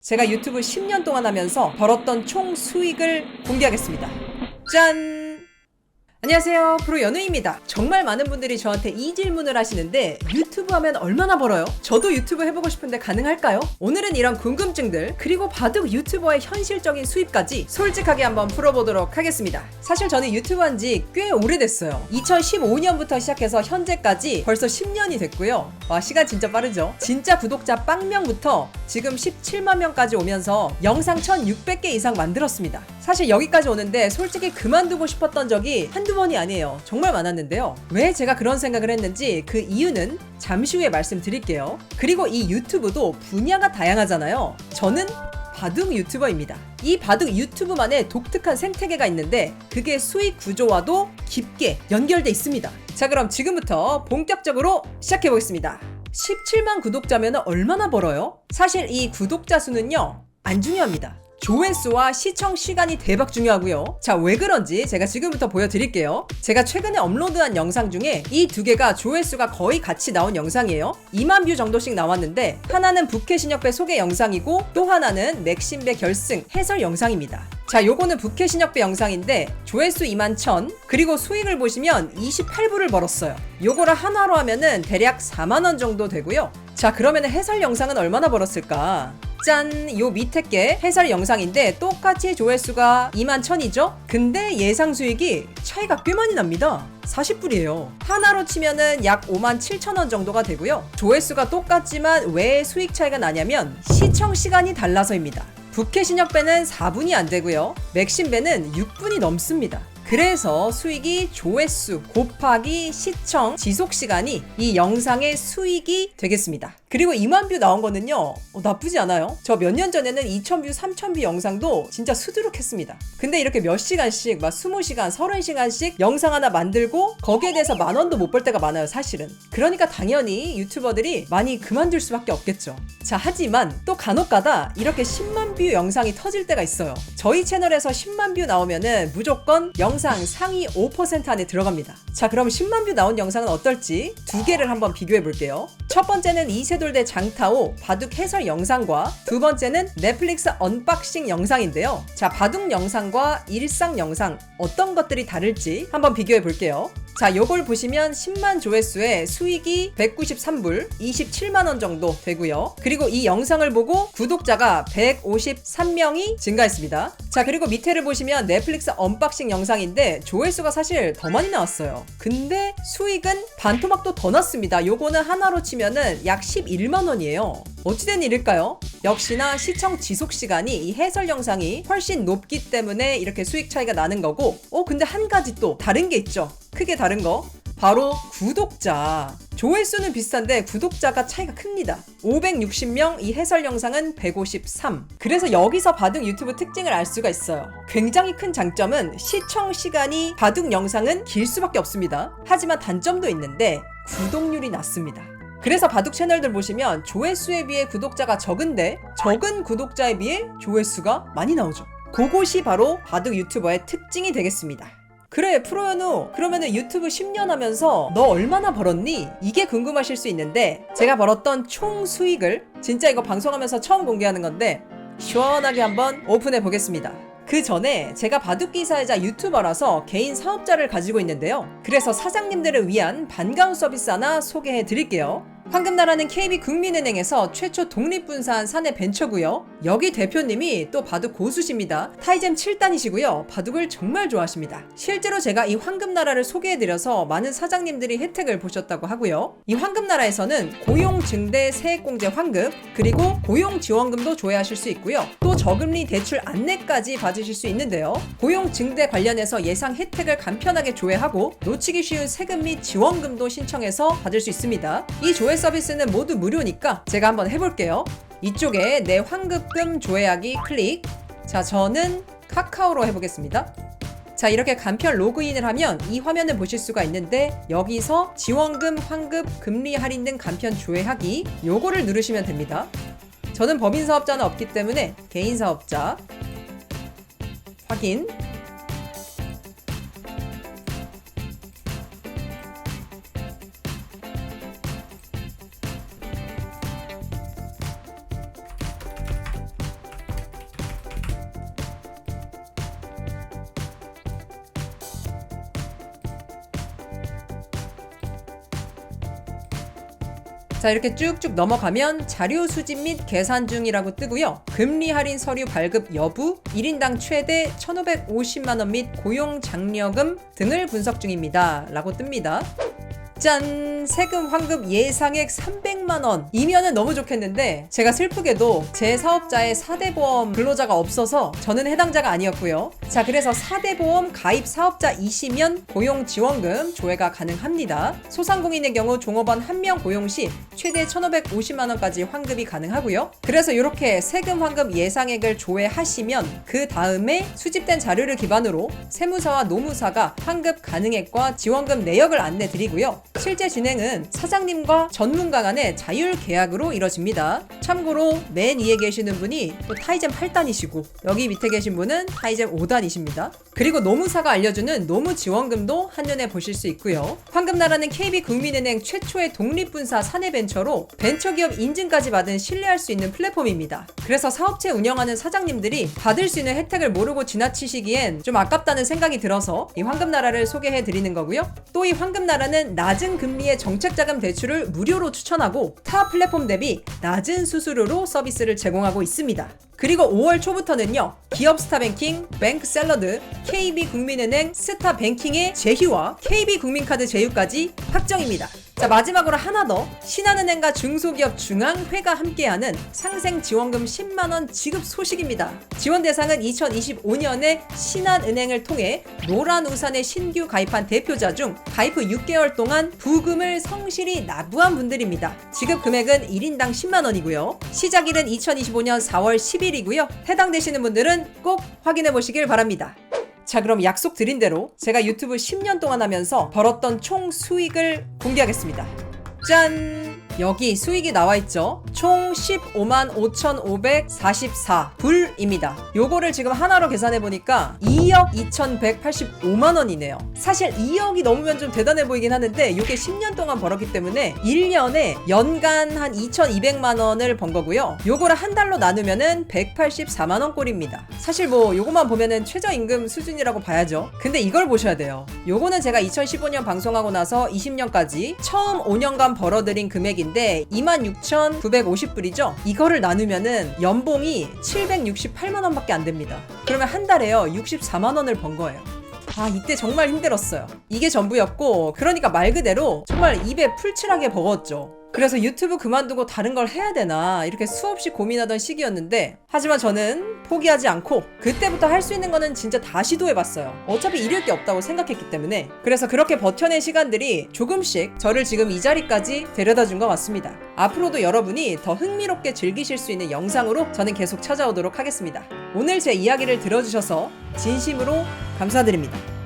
제가 유튜브 10년 동안 하면서 벌었던 총 수익을 공개하겠습니다. 짠! 안녕하세요. 프로 연우입니다. 정말 많은 분들이 저한테 이 질문을 하시는데 유튜브 하면 얼마나 벌어요? 저도 유튜브 해보고 싶은데 가능할까요? 오늘은 이런 궁금증들 그리고 바둑 유튜버의 현실적인 수입까지 솔직하게 한번 풀어보도록 하겠습니다. 사실 저는 유튜브 한 지 꽤 오래됐어요. 2015년부터 시작해서 현재까지 벌써 10년이 됐고요. 와 시간 진짜 빠르죠? 진짜 구독자 빵명부터 지금 17만 명까지 오면서 영상 1600개 이상 만들었습니다. 사실 여기까지 오는데 솔직히 그만두고 싶었던 적이 한두 번이 아니에요. 정말 많았는데요. 왜 제가 그런 생각을 했는지 그 이유는 잠시 후에 말씀드릴게요. 그리고 이 유튜브도 분야가 다양하잖아요. 저는 바둑 유튜버입니다. 이 바둑 유튜브만의 독특한 생태계가 있는데 그게 수익 구조와도 깊게 연결돼 있습니다. 자, 그럼 지금부터 본격적으로 시작해 보겠습니다. 17만 구독자면 얼마나 벌어요? 사실 이 구독자 수는요, 안 중요합니다. 조회수와 시청 시간이 대박 중요하고요. 자, 왜 그런지 제가 지금부터 보여드릴게요. 제가 최근에 업로드한 영상 중에 이 두 개가 조회수가 거의 같이 나온 영상이에요. 2만 뷰 정도씩 나왔는데 하나는 부캐 신역배 소개 영상이고 또 하나는 맥신배 결승 해설 영상입니다. 자, 요거는 부캐 신역배 영상인데 조회수 2만 1000 그리고 수익을 보시면 28불을 벌었어요. 요거를 하나로 하면은 대략 4만 원 정도 되고요. 자, 그러면 해설 영상은 얼마나 벌었을까? 짠! 요 밑에 게 해설 영상인데 똑같이 조회수가 2만 1000이죠? 근데 예상 수익이 차이가 꽤 많이 납니다. 40불이에요. 하나로 치면은 약 5만 7천 원 정도가 되고요. 조회수가 똑같지만 왜 수익 차이가 나냐면 시청 시간이 달라서입니다. 부캐 신역배는 4분이 안 되고요. 맥신배는 6분이 넘습니다. 그래서 수익이 조회수 곱하기 시청 지속 시간이 이 영상의 수익이 되겠습니다. 그리고 2만 뷰 나온 거는요, 어, 나쁘지 않아요. 저 몇 년 전에는 2,000뷰, 3,000뷰 영상도 진짜 수두룩했습니다. 근데 이렇게 몇 시간씩, 막 20시간, 30시간씩 영상 하나 만들고 거기에 대해서 만 원도 못 벌 때가 많아요, 사실은. 그러니까 당연히 유튜버들이 많이 그만둘 수밖에 없겠죠. 자, 하지만 또 간혹 가다 이렇게 10만 뷰 영상이 터질 때가 있어요. 저희 채널에서 10만 뷰 나오면은 무조건 영상 상위 5% 안에 들어갑니다. 자, 그럼 10만 뷰 나온 영상은 어떨지 두 개를 한번 비교해 볼게요. 첫 번째는 이세돌 대 장타오 바둑 해설 영상과 두 번째는 넷플릭스 언박싱 영상인데요. 자, 바둑 영상과 일상 영상 어떤 것들이 다를지 한번 비교해 볼게요. 자, 요걸 보시면 10만 조회수에 수익이 193불, 27만 원 정도 되고요. 그리고 이 영상을 보고 구독자가 153명이 증가했습니다. 자, 그리고 밑에를 보시면 넷플릭스 언박싱 영상인데 조회수가 사실 더 많이 나왔어요. 근데 수익은 반토막도 더 났습니다. 요거는 하나로 치면은 약 11만 원이에요. 어찌된 일일까요? 역시나 시청 지속 시간이 이 해설 영상이 훨씬 높기 때문에 이렇게 수익 차이가 나는 거고, 어, 근데 한 가지 또 다른 게 있죠. 크게 다른 거. 바로 구독자. 조회수는 비슷한데 구독자가 차이가 큽니다. 560명, 이 해설 영상은 153. 그래서 여기서 바둑 유튜브 특징을 알 수가 있어요. 굉장히 큰 장점은 시청 시간이 바둑 영상은 길 수밖에 없습니다. 하지만 단점도 있는데 구독률이 낮습니다. 그래서 바둑 채널들 보시면 조회수에 비해 구독자가 적은데 적은 구독자에 비해 조회수가 많이 나오죠. 그것이 바로 바둑 유튜버의 특징이 되겠습니다. 그래 프로연우 그러면은 유튜브 10년 하면서 너 얼마나 벌었니? 이게 궁금하실 수 있는데 제가 벌었던 총 수익을 진짜 이거 방송하면서 처음 공개하는 건데 시원하게 한번 오픈해 보겠습니다. 그 전에 제가 바둑 기사이자 유튜버라서 개인 사업자를 가지고 있는데요. 그래서 사장님들을 위한 반가운 서비스 하나 소개해 드릴게요. 황금나라는 KB국민은행에서 최초 독립분사한 사내 벤처고요. 여기 대표님이 또 바둑 고수십니다. 타이젠 7단이시고요. 바둑을 정말 좋아하십니다. 실제로 제가 이 황금나라를 소개해드려서 많은 사장님들이 혜택을 보셨다고 하고요. 이 황금나라에서는 고용증대 세액공제 환급 그리고 고용지원금도 조회하실 수 있고요. 또 저금리 대출 안내까지 받으실 수 있는데요. 고용증대 관련해서 예상 혜택을 간편하게 조회하고 놓치기 쉬운 세금 및 지원금도 신청해서 받을 수 있습니다. 이 조회 서비스는 모두 무료니까 제가 한번 해볼게요. 이쪽에 내 환급금 조회하기 클릭. 자, 저는 카카오로 해보겠습니다. 자, 이렇게 간편 로그인을 하면 이 화면을 보실 수가 있는데 여기서 지원금, 환급, 금리 할인 등 간편 조회하기 요거를 누르시면 됩니다. 저는 법인 사업자는 없기 때문에 개인 사업자 확인 자 이렇게 쭉쭉 넘어가면 자료 수집 및 계산 중이라고 뜨고요. 금리 할인 서류 발급 여부, 1인당 최대 1,550만 원 및 고용 장려금 등을 분석 중입니다. 라고 뜹니다. 짠! 세금 환급 예상액 300만 원. 이면은 너무 좋겠는데 제가 슬프게도 제 사업자의 4대 보험 근로자가 없어서 저는 해당자가 아니었고요. 자, 그래서 4대 보험 가입 사업자이시면 고용 지원금 조회가 가능합니다. 소상공인의 경우 종업원 1명 고용 시 최대 1,550만 원까지 환급이 가능하고요. 그래서 이렇게 세금 환급 예상액을 조회하시면 그 다음에 수집된 자료를 기반으로 세무사와 노무사가 환급 가능액과 지원금 내역을 안내 드리고요. 실제 진행은 사장님과 전문가 간의 자율 계약으로 이뤄집니다. 참고로 맨 위에 계시는 분이 또 타이젠 8단이시고 여기 밑에 계신 분은 타이젠 5단이십니다. 그리고 노무사가 알려주는 노무 지원금도 한눈에 보실 수 있고요. 황금나라는 KB국민은행 최초의 독립분사 사내벤처로 벤처기업 인증까지 받은 신뢰할 수 있는 플랫폼입니다. 그래서 사업체 운영하는 사장님들이 받을 수 있는 혜택을 모르고 지나치시기엔 좀 아깝다는 생각이 들어서 이 황금나라를 소개해 드리는 거고요. 또 이 황금나라는 낮은 금리의 정책자금 대출을 무료로 추천하고 타 플랫폼 대비 낮은 수수료로 서비스를 제공하고 있습니다. 그리고 5월 초부터는요, 기업 스타뱅킹, 뱅크 샐러드, KB국민은행 스타뱅킹의 제휴와 KB국민카드 제휴까지 확정입니다. 자, 마지막으로 하나 더. 신한은행과 중소기업 중앙회가 함께하는 상생 지원금 10만원 지급 소식입니다. 지원 대상은 2025년에 신한은행을 통해 노란 우산에 신규 가입한 대표자 중 가입 후 6개월 동안 부금을 성실히 납부한 분들입니다. 지급 금액은 1인당 10만원이고요. 시작일은 2025년 4월 10일이고요. 해당되시는 분들은 꼭 확인해 보시길 바랍니다. 자, 그럼 약속 드린 대로 제가 유튜브 10년 동안 하면서 벌었던 총 수익을 공개하겠습니다. 짠! 여기 수익이 나와 있죠. 총 15만 5,544 불입니다. 요거를 지금 하나로 계산해 보니까 2억 2,185만 원이네요. 사실 2억이 넘으면 좀 대단해 보이긴 하는데 이게 10년 동안 벌었기 때문에 1년에 연간 한 2,200만 원을 번 거고요. 요거를 한 달로 나누면은 184만 원 꼴입니다. 사실 뭐 요거만 보면은 최저임금 수준이라고 봐야죠. 근데 이걸 보셔야 돼요. 요거는 제가 2015년 방송하고 나서 20년까지 처음 5년간 벌어들인 금액 인데 26,950불이죠. 이거를 나누면은 연봉이 768만 원밖에 안 됩니다. 그러면 한 달에요 64만 원을 번 거예요. 아 이때 정말 힘들었어요. 이게 전부였고 그러니까 말 그대로 정말 입에 풀칠하게 버거웠죠. 그래서 유튜브 그만두고 다른 걸 해야 되나 이렇게 수없이 고민하던 시기였는데 하지만 저는 포기하지 않고 그때부터 할 수 있는 거는 진짜 다 시도해봤어요. 어차피 잃을 게 없다고 생각했기 때문에 그래서 그렇게 버텨낸 시간들이 조금씩 저를 지금 이 자리까지 데려다 준 것 같습니다. 앞으로도 여러분이 더 흥미롭게 즐기실 수 있는 영상으로 저는 계속 찾아오도록 하겠습니다. 오늘 제 이야기를 들어주셔서 진심으로 감사드립니다.